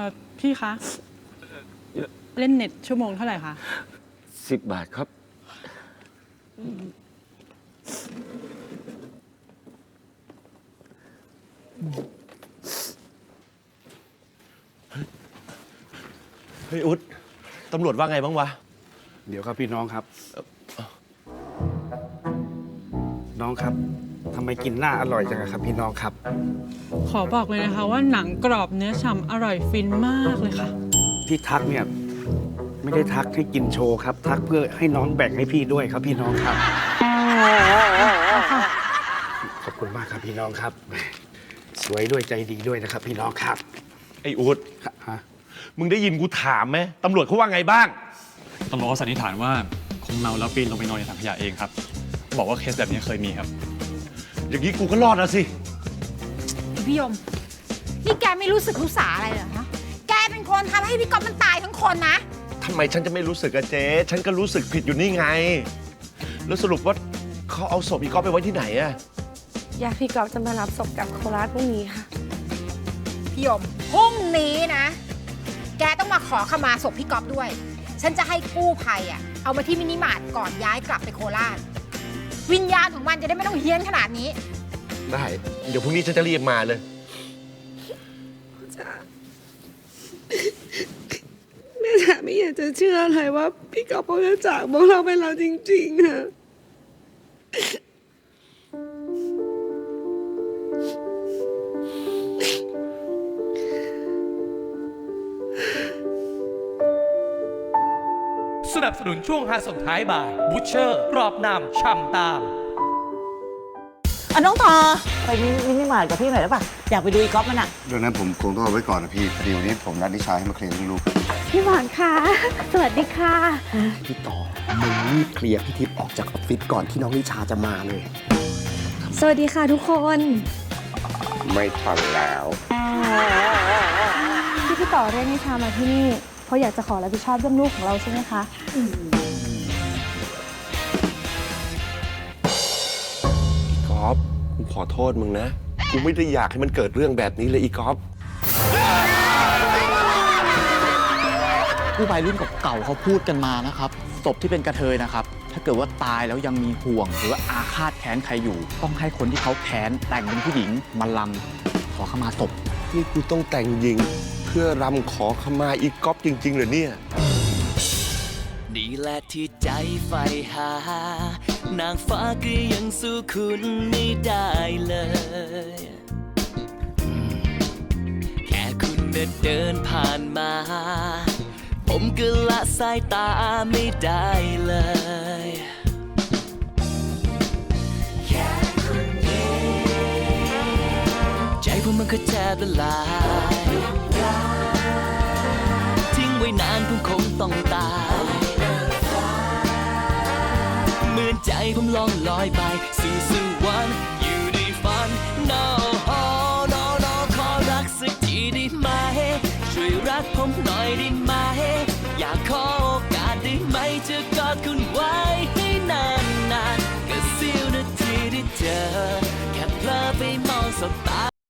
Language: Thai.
อพี่คะ เล่นเน็ตชั่วโมงเท่าไหร่คะสิบบาทครับ เฮ้ย อุ๊ดตำรวจว่าไงบ้างวะ เดี๋ยวครับพี่น้องครับน้ องครับทำไมกินหน้าอร่อยจังอะครับพี่น้องครับ ขอบอกเลยนะคะว่าหนังกรอบเนื้อฉ่ำอร่อยฟินมากเลยค่ะ ที่ทักเนี่ยไม่ได้ทักให้กินโชว์ครับ ทักเพื่อให้น้องแบ่งให้พี่ด้วยครับพี่น้องครับ ขอบคุณมากครับพี่น้องครับแหมสวยด้วยใจดีด้วยนะครับ พี่น้องครับไอ้อุ๊ดครับฮะมึงได้ยินกูถามไหมตำรวจเขาว่าไงบ้าง ตำรวจก็สันนิษฐานว่าคงเมาแล้วปีนลงไปนอนในถังขยะเองครับ บอกว่าเคสแบบนี้เคยมีครับ อย่างนี้กูก็รอดแล้วสิ พี่ยม นี่แกไม่รู้สึกรู้สาอะไรเหรอฮะแกเป็นคนทำให้พี่ก๊อฟมันตายทั้งคนนะ ทำไมฉันจะไม่รู้สึกอะเจ๊ ฉันก็รู้สึกผิดอยู่นี่ไง แล้วสรุปว่าเขาเอาศพอีกก๊อฟไปไว้ที่ไหนอะอยากพี่กอฟจะมารับศพกลับโคราชพรุ่งนี้ค่ะ พี่ยมพรุ่งนี้นะ แกต้องมาขอขมาศพพี่ก๊อฟด้วย ฉันจะให้กู้ภัยอะเอามาที่มินิมาร์ทก่อนย้ายกลับไปโคราช วิญญาณของมันจะได้ไม่ต้องเฮี้ยนขนาดนี้ ได้ เดี๋ยวพรุ่งนี้ฉันจะรีบมาเลย แม่จ๋าไม่อยากจะเชื่อเลยว่า พี่กอฟเขาจะจากพวกเราไปแล้วจริงๆค่ะ สนับสนุนช่วงฮาส่งท้ายบ่ายบูชเชอร์กรอบนำช่ำตาม อะน้องต่อไปมิมินิมาร์ทกับพี่หน่อยได้ปะอยากไปดูอีกก๊อฟมันอะ เรื่องนั้นผมคงต้องเอาไว้ก่อนนะพี่พอดีวันนี้ผมนัดนิชาให้มาเคลียร์เรื่องลูกพี่หวานค่ะ สวัสดีค่ะ พี่ต่อมึงรีบเคลียร์พี่ทิพย์ออกจากออฟฟิศก่อนที่น้องนิชาจะมาเลย สวัสดีค่ะทุกคน ไม่ทันแล้ว ที่พี่ต่อเรียกนิชามาที่นี่เพ ราะอยากจะขอรับผิดชอบเรื่องลูกของเราใช่ไหมคะ กอฟกูขอโทษมึงนะ กูไม่ได้อยากให้มันเกิดเรื่องแบบนี้เลยอีกอฟผู้ภัยรุ่นเก่าๆเขาพูดกันมานะครับศพที่เป็นกระเทยนะครับ ถ้าเกิดว่าตายแล้วยังมีห่วง หรือว่าอาฆาตแค้นใครอยู่ ต้องให้คนที่เขาแค้นแต่งเป็นผู้หญิงมาลำขอขมาศพ นี่กูต้องแต่งหญิงเพื่อรำขอขมาอีกก๊อฟจริง ๆเหรอเนี่ย นี่แหละที่ใจใฝ่หา นางฟ้าก็ยังสู้คุณไม่ได้เลย แค่คุณเดินเดินผ่านมา ผมก็ละสายตาไม่ได้เลย ใจผมมันก็แทบละลาย ไว้นานผมคงต้องตายเหมือนใจผมลองลอยไปสู่สวรรค์อยู่ในฝันนอ no no no ขอรักสักทีได้ไหม ช่วยรักผมหน่อยได้ไหม อยากขอโอกาสได้ไหมจะกอดคุณไว้